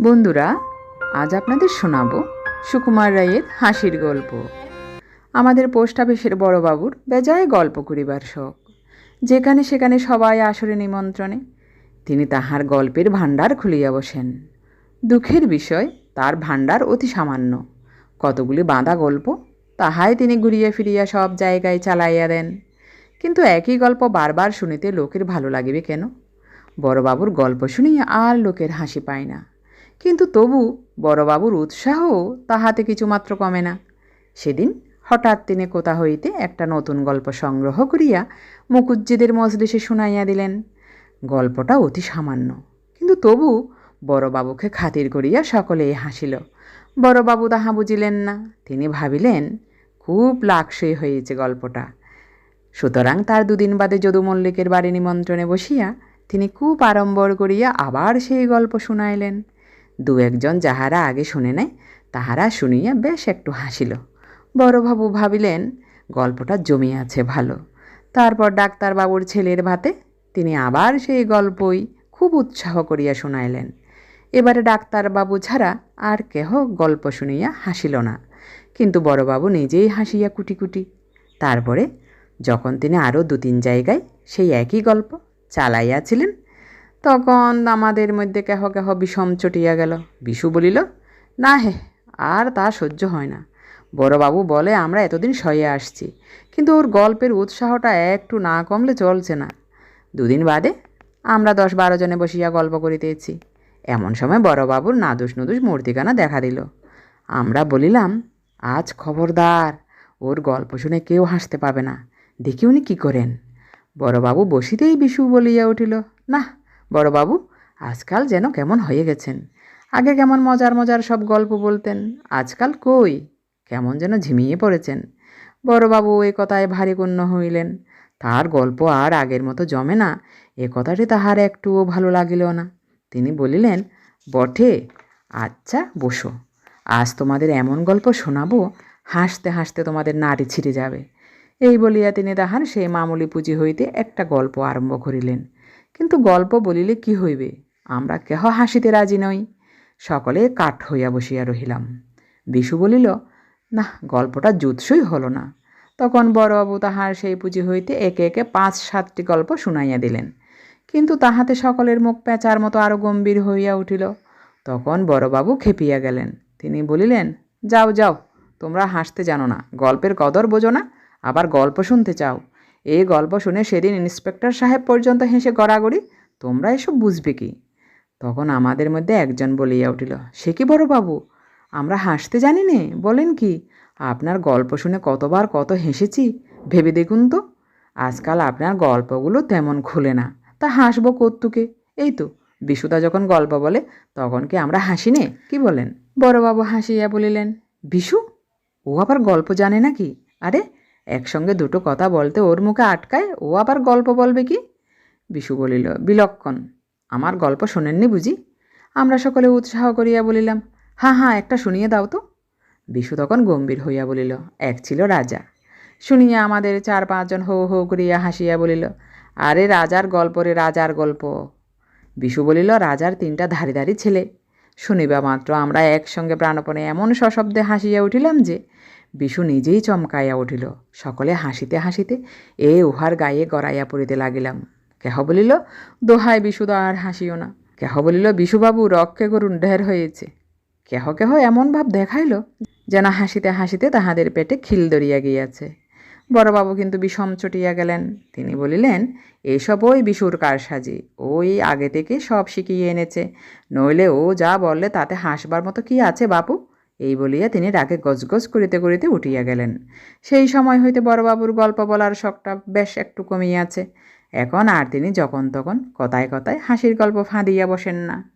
বন্ধুরা, আজ আপনাদের শোনাবো সুকুমার রায়ের হাসির গল্প। আমাদের পোস্ট অফিসের বড়বাবুর বেজায় গল্প করিবার শখ যেখানে সেখানে সবাই আসরে নিমন্ত্রণে, তিনি তাহার গল্পের ভাণ্ডার খুলিয়া বসেন। দুঃখের বিষয়, তার ভাণ্ডার অতি সামান্য। কতগুলি বাঁধা গল্প, তাহাই তিনি ঘুরিয়ে ফিরিয়া সব জায়গায় চালাইয়া দেন। কিন্তু একই গল্প বারবার শুনিতে লোকের ভালো লাগিবে কেন? বড়বাবুর গল্প শুনিয়া আর লোকের হাসি পায় না। কিন্তু তবু বড়বাবুর উৎসাহ তাহাতে কিছুমাত্র কমে না। সেদিন হঠাৎ তিনি কোথা হইতে একটা নতুন গল্প সংগ্রহ করিয়া মুকুজ্জিদের মজলিসে শুনাইয়া দিলেন। গল্পটা অতি সামান্য, কিন্তু তবু বড়বাবুকে খাতির করিয়া সকলেই হাসিল। বড়বাবু তাহা বুঝিলেন না। তিনি ভাবিলেন, খুব লাকসই হয়েছে গল্পটা। সুতরাং তার দুদিন বাদে যদু মল্লিকের বাড়ি নিমন্ত্রণে বসিয়া তিনি খুব আড়ম্বর করিয়া আবার সেই গল্প শুনাইলেন। দু একজন যাহারা আগে শুনে নেয়, তাহারা শুনিয়া বেশ একটু হাসিল। বড়বাবু ভাবিলেন, গল্পটা জমিয়াছে ভালো। তারপর ডাক্তারবাবুর ছেলের ভাতে তিনি আবার সেই গল্পই খুব উৎসাহ করিয়া শুনাইলেন। এবারে ডাক্তারবাবু ছাড়া আর কেহ গল্প শুনিয়া হাসিল না। কিন্তু বড়বাবু নিজেই হাসিয়া কুটি কুটি। তারপরে যখন তিনি আরও দু তিন জায়গায় সেই একই গল্প চালাইয়াছিলেন তখন আমাদের মধ্যে কেহ কেহ বিষম চটিয়া গেল। বিশু বলিল, না হে, আর তা সহ্য হয় না। বড়বাবু বলে, আমরা এতদিন সয়ে আসছি, কিন্তু ওর গল্পের উৎসাহটা একটু না কমলে চলছে না। দুদিন বাদে আমরা দশ বারো জনে বসিয়া গল্প করিতেছি। এমন সময় বড়বাবুর নাদুস নুদুস মূর্তিখানা দেখা দিল। আমরা বলিলাম, আজ খবরদার, ওর গল্প শুনে কেউ হাসতে পাবে না। দেখি উনি কী করেন? বড়বাবু বসিতেই বিশু বলিয়া উঠিল, না বড়বাবু, আজকাল যেন কেমন হয়ে গেছেন। আগে কেমন মজার মজার সব গল্প বলতেন, আজকাল কই? কেমন যেন ঝিমিয়ে পড়েছেন। বড়বাবু এ কথায় ভারী গণ্য হইলেন, তার গল্প আর আগের মতো জমে না, এ কথাটি তাহার একটুও ভালো লাগিল না। তিনি বলিলেন, বটে আচ্ছা বসো, আজ তোমাদের এমন গল্প শোনাবো, হাসতে হাসতে তোমাদের নাড়ি ছিঁড়ে যাবে। এই বলিয়া তিনি তাহার সেই মামুলি পুঁজি হইতে একটা গল্প আরম্ভ করিলেন। কিন্তু গল্প বলিলে কি হইবে? আমরা কেহ হাসিতে রাজি নই। সকলে কাঠ হইয়া বসিয়া রহিলাম। বিশু বলিল না গল্পটা জুৎসই হলো না। তখন বড়বাবু তাহার সেই পুঁজি হইতে একে একে পাঁচ সাতটি গল্প শুনাইয়া দিলেন। কিন্তু তাহাতে সকলের মুখ পেঁচার মতো আরও গম্ভীর হইয়া উঠিল। তখন বড়বাবু খেপিয়া গেলেন। তিনি বলিলেন, যাও যাও, তোমরা হাসতে জানো না। গল্পের কদর বোঝো না, আবার গল্প শুনতে চাও। এই গল্প শুনে সেদিন ইন্সপেক্টর সাহেব পর্যন্ত হেসে গড়াগড়ি, তোমরা এসব বুঝবে কি? তখন আমাদের মধ্যে একজন বলিয়া উঠিল, সে কি বড় বাবু? আমরা হাসতে জানি নে, বলেন কি? আপনার গল্প শুনে কতবার কত হেসেছি, ভেবে দেখুন তো। আজকাল আপনার গল্পগুলো তেমন খুলে না। তা হাসবো কত্তুকে এই তো, বিশুদা যখন গল্প বলে, তখন কি আমরা হাসি নে, কি বলেন? বড়বাবু হাসিয়া বলিলেন, বিশু, ও আবার গল্প জানে নাকি? আরে একসঙ্গে দুটো কথা বলতে ওর মুখে আটকায়, ও আবার গল্প বলবে কি? বিশু বলিল, বিলক্ষণ, আমার গল্প শোনেননি বুঝি? আমরা সকলে উৎসাহ করিয়া বলিলাম হ্যাঁ হ্যাঁ একটা শুনিয়ে দাও তো। বিশু তখন গম্ভীর হইয়া বলিল, এক ছিল রাজা। শুনিয়া আমাদের চার পাঁচজন হো হো করিয়া হাসিয়া বলিল, আরে রাজার গল্প রে, রাজার গল্প। বিশু বলিল, রাজার তিনটা ধারি ধারি ছেলে। শুনিবা মাত্র আমরা একসঙ্গে প্রাণপণে এমন সশব্দে হাসিয়া উঠিলাম যে বিশু নিজেই চমকাইয়া উঠিল। সকলে হাসিতে হাসিতে এ উহার গায়ে গড়াইয়া পড়িতে লাগিলাম। কেহ বলিল দোহায় বিশুদা, আর হাসিও না। কেহ বলিল, বিশুবাবু রক্ষে করুন ঢের হয়েছে। কেহ কেহ এমন ভাব দেখাইল, যেন হাসিতে হাসিতে তাহাদের পেটে খিল দরিয়া গিয়াছে। বড়বাবু কিন্তু বিষম চটিয়া গেলেন। তিনি বলিলেন, এসব ওই বিশুর কারসাজি, ওই আগে থেকে সব শিখিয়ে এনেছে। নইলে ও যা বললে তাতে হাসবার মতো কি আছে বাপু? এই বলিয়া তিনি রাগে গজগজ করিতে করিতে উঠিয়া গেলেন। সেই সময় হইতে বড়বাবুর গল্প বলার শখটা বেশ একটু কমিয়াছে। এখন আর তিনি যখন তখন কথায় কথায় হাসির গল্প ফাঁদিয়া বসেন না।